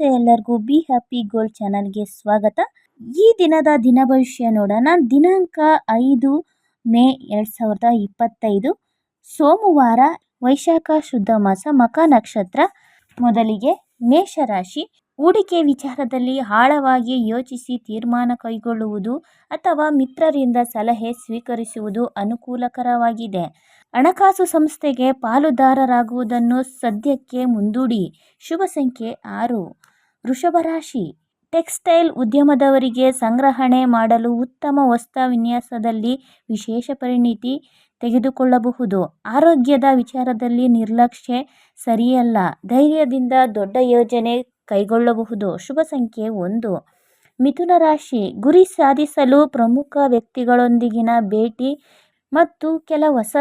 ನಮಸ್ತೆ ಎಲ್ಲರಿಗೂ be happy gold ಚಾನಲ್ಗೆ ಸ್ವಾಗತ. ಈ ದಿನದ ದಿನ ಭವಿಷ್ಯ ನೋಡೋಣ. ದಿನಾಂಕ ಐದು ಮೇ ಎರಡು ಸಾವಿರದ ಇಪ್ಪತ್ತೈದು. ಸೋಮವಾರ ವೈಶಾಖ ಶುದ್ಧ ಮಾಸ ಮಕ ನಕ್ಷತ್ರ ಮೊದಲಿಗೆ ಮೇಷರಾಶಿ ಹೂಡಿಕೆ ವಿಚಾರದಲ್ಲಿ ಆಳವಾಗಿ ಯೋಚಿಸಿ ತೀರ್ಮಾನ ಕೈಗೊಳ್ಳುವುದು ಅಥವಾ ಮಿತ್ರರಿಂದ ಸಲಹೆ ಸ್ವೀಕರಿಸುವುದು ಅನುಕೂಲಕರವಾಗಿದೆ. ಹಣಕಾಸು ಸಂಸ್ಥೆಗೆ ಪಾಲುದಾರರಾಗುವುದನ್ನು ಸದ್ಯಕ್ಕೆ ಮುಂದೂಡಿ. ಶುಭ ಸಂಖ್ಯೆ ಆರು. ವೃಷಭ ರಾಶಿ. ಟೆಕ್ಸ್ಟೈಲ್ ಉದ್ಯಮದವರಿಗೆ ಸಂಗ್ರಹಣೆ ಮಾಡಲು ಉತ್ತಮ ವಸ್ತ್ರ ವಿನ್ಯಾಸದಲ್ಲಿ ವಿಶೇಷ ಪರಿಣಿತಿ ತೆಗೆದುಕೊಳ್ಳಬಹುದು. ಆರೋಗ್ಯದ ವಿಚಾರದಲ್ಲಿ ನಿರ್ಲಕ್ಷ್ಯ ಸರಿಯಲ್ಲ. ಧೈರ್ಯದಿಂದ ದೊಡ್ಡ ಯೋಜನೆ ಕೈಗೊಳ್ಳಬಹುದು. ಶುಭ ಸಂಖ್ಯೆ ಒಂದು. ಮಿಥುನ ರಾಶಿ. ಗುರಿ ಸಾಧಿಸಲು ಪ್ರಮುಖ ವ್ಯಕ್ತಿಗಳೊಂದಿಗಿನ ಭೇಟಿ ಮತ್ತು ಕೆಲ ಹೊಸ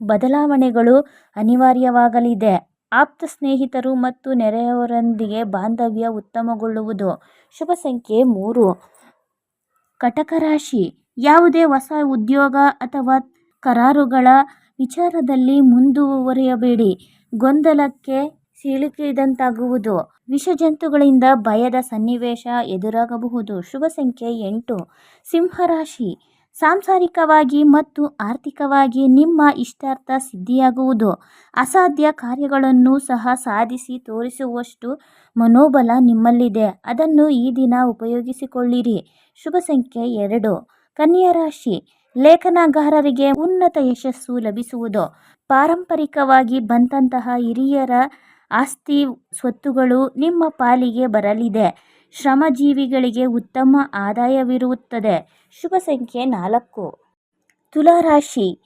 ಬದಲಾವಣೆಗಳು ಅನಿವಾರ್ಯವಾಗಲಿದೆ. ಆಪ್ತ ಸ್ನೇಹಿತರು ಮತ್ತು ನೆರೆಯವರೊಂದಿಗೆ ಬಾಂಧವ್ಯ ಉತ್ತಮಗೊಳ್ಳುವುದು. ಶುಭ ಸಂಖ್ಯೆ ಮೂರು. ಕಟಕ ರಾಶಿ. ಯಾವುದೇ ಹೊಸ ಉದ್ಯೋಗ ಅಥವಾ ಕರಾರುಗಳ ವಿಚಾರದಲ್ಲಿ ಮುಂದುವರಿಯಬೇಡಿ. ಗೊಂದಲಕ್ಕೆ ಸಿಲುಕಿದಂತಾಗುವುದು. ವಿಷಜಂತುಗಳಿಂದ ಭಯದ ಸನ್ನಿವೇಶ ಎದುರಾಗಬಹುದು. ಶುಭ ಸಂಖ್ಯೆ ಎಂಟು. ಸಿಂಹರಾಶಿ ಸಾಂಸಾರಿಕವಾಗಿ ಮತ್ತು ಆರ್ಥಿಕವಾಗಿ ನಿಮ್ಮ ಇಷ್ಟಾರ್ಥ ಸಿದ್ಧಿಯಾಗುವುದು. ಅಸಾಧ್ಯ ಕಾರ್ಯಗಳನ್ನು ಸಹ ಸಾಧಿಸಿ ತೋರಿಸುವಷ್ಟು ಮನೋಬಲ ನಿಮ್ಮಲ್ಲಿದೆ. ಅದನ್ನು ಈ ದಿನ ಉಪಯೋಗಿಸಿಕೊಳ್ಳಿರಿ. ಶುಭ ಸಂಖ್ಯೆ ಎರಡು. ಕನ್ಯಾ ರಾಶಿ. ಲೇಖನಗಾರರಿಗೆ ಉನ್ನತ ಯಶಸ್ಸು ಲಭಿಸುವುದು. ಪಾರಂಪರಿಕವಾಗಿ ಬಂದಂತಹ ಹಿರಿಯರ ಆಸ್ತಿ ಸ್ವತ್ತುಗಳು ನಿಮ್ಮ ಪಾಲಿಗೆ ಬರಲಿದೆ. ಶ್ರಮಜೀವಿಗಳಿಗೆ ಉತ್ತಮ ಆದಾಯವಿರುತ್ತದೆ. ಶುಭ ಸಂಖ್ಯೆ ನಾಲ್ಕು. ತುಲಾರಾಶಿ.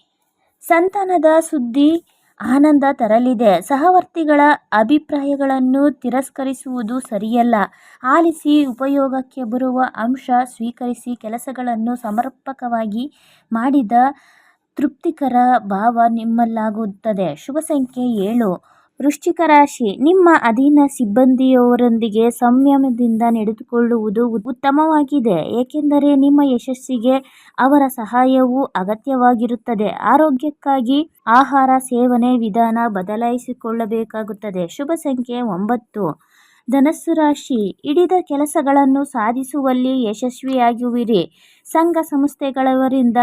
ಸಂತಾನದ ಸುದ್ದಿ ಆನಂದ ತರಲಿದೆ. ಸಹವರ್ತಿಗಳ ಅಭಿಪ್ರಾಯಗಳನ್ನು ತಿರಸ್ಕರಿಸುವುದು ಸರಿಯಲ್ಲ. ಆಲಿಸಿ ಉಪಯೋಗಕ್ಕೆ ಬರುವ ಅಂಶ ಸ್ವೀಕರಿಸಿ ಕೆಲಸಗಳನ್ನು ಸಮರ್ಪಕವಾಗಿ ಮಾಡಿದ ತೃಪ್ತಿಕರ ಭಾವ ನಿಮ್ಮಲ್ಲಾಗುತ್ತದೆ. ಶುಭ ಸಂಖ್ಯೆ ಏಳು. ವೃಶ್ಚಿಕ ರಾಶಿ, ನಿಮ್ಮ ಅಧೀನ ಸಿಬ್ಬಂದಿಯವರೊಂದಿಗೆ ಸಂಯಮದಿಂದ ನಡೆದುಕೊಳ್ಳುವುದು ಉತ್ತಮವಾಗಿದೆ. ಏಕೆಂದರೆ ನಿಮ್ಮ ಯಶಸ್ಸಿಗೆ ಅವರ ಸಹಾಯವು ಅಗತ್ಯವಾಗಿರುತ್ತದೆ. ಆರೋಗ್ಯಕ್ಕಾಗಿ ಆಹಾರ, ಸೇವನೆ ವಿಧಾನ ಬದಲಾಯಿಸಿಕೊಳ್ಳಬೇಕಾಗುತ್ತದೆ. ಶುಭ ಸಂಖ್ಯೆ ಒಂಬತ್ತು. ಧನಸ್ಸು ರಾಶಿ, ಹಿಡಿದ ಕೆಲಸಗಳನ್ನು ಸಾಧಿಸುವಲ್ಲಿ ಯಶಸ್ವಿಯಾಗುವಿರಿ ಸಂಘ ಸಂಸ್ಥೆಗಳವರಿಂದ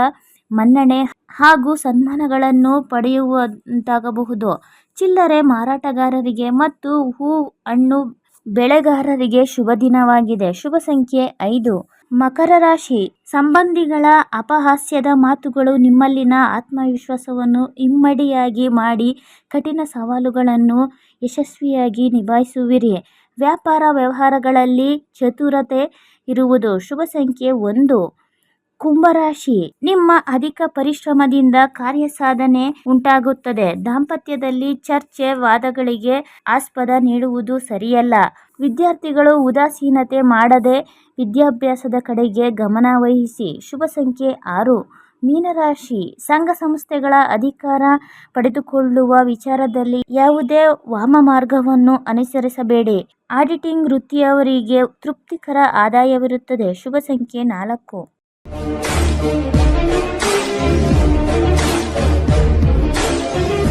ಮನ್ನಣೆ ಹಾಗೂ ಸನ್ಮಾನಗಳನ್ನು ಪಡೆಯುವಂತಾಗಬಹುದು. ಚಿಲ್ಲರೆ ಮಾರಾಟಗಾರರಿಗೆ ಮತ್ತು ಹೂ ಹಣ್ಣು ಬೆಳೆಗಾರರಿಗೆ ಶುಭ ದಿನವಾಗಿದೆ. ಶುಭ ಸಂಖ್ಯೆ ಐದು. ಮಕರ ರಾಶಿ. ಸಂಬಂಧಿಗಳ ಅಪಹಾಸ್ಯದ ಮಾತುಗಳು ನಿಮ್ಮಲ್ಲಿನ ಆತ್ಮವಿಶ್ವಾಸವನ್ನು ಇಮ್ಮಡಿಯಾಗಿ ಮಾಡಿ ಕಠಿಣ ಸವಾಲುಗಳನ್ನು ಯಶಸ್ವಿಯಾಗಿ ನಿಭಾಯಿಸುವಿರಿ. ವ್ಯಾಪಾರ ವ್ಯವಹಾರಗಳಲ್ಲಿ ಚತುರತೆ ಇರುವುದು. ಶುಭ ಸಂಖ್ಯೆ ಒಂದು. ಕುಂಭರಾಶಿ. ನಿಮ್ಮ ಅಧಿಕ ಪರಿಶ್ರಮದಿಂದ ಕಾರ್ಯ ಸಾಧನೆ ಉಂಟಾಗುತ್ತದೆ. ದಾಂಪತ್ಯದಲ್ಲಿ ಚರ್ಚೆ, ವಾದಗಳಿಗೆ ಆಸ್ಪದ ನೀಡುವುದು ಸರಿಯಲ್ಲ. ವಿದ್ಯಾರ್ಥಿಗಳು ಉದಾಸೀನತೆ ಮಾಡದೆ ವಿದ್ಯಾಭ್ಯಾಸದ ಕಡೆಗೆ ಗಮನ ವಹಿಸಿ. ಶುಭ ಸಂಖ್ಯೆ ಆರು. ಮೀನರಾಶಿ. ಸಂಘ ಸಂಸ್ಥೆಗಳ ಅಧಿಕಾರ ಪಡೆದುಕೊಳ್ಳುವ ವಿಚಾರದಲ್ಲಿ ಯಾವುದೇ ವಾಮ ಮಾರ್ಗವನ್ನು ಅನುಸರಿಸಬೇಡಿ. ಆಡಿಟಿಂಗ್ ವೃತ್ತಿಯವರಿಗೆ ತೃಪ್ತಿಕರ ಆದಾಯವಿರುತ್ತದೆ. ಶುಭ ಸಂಖ್ಯೆ ನಾಲ್ಕು. Thank you.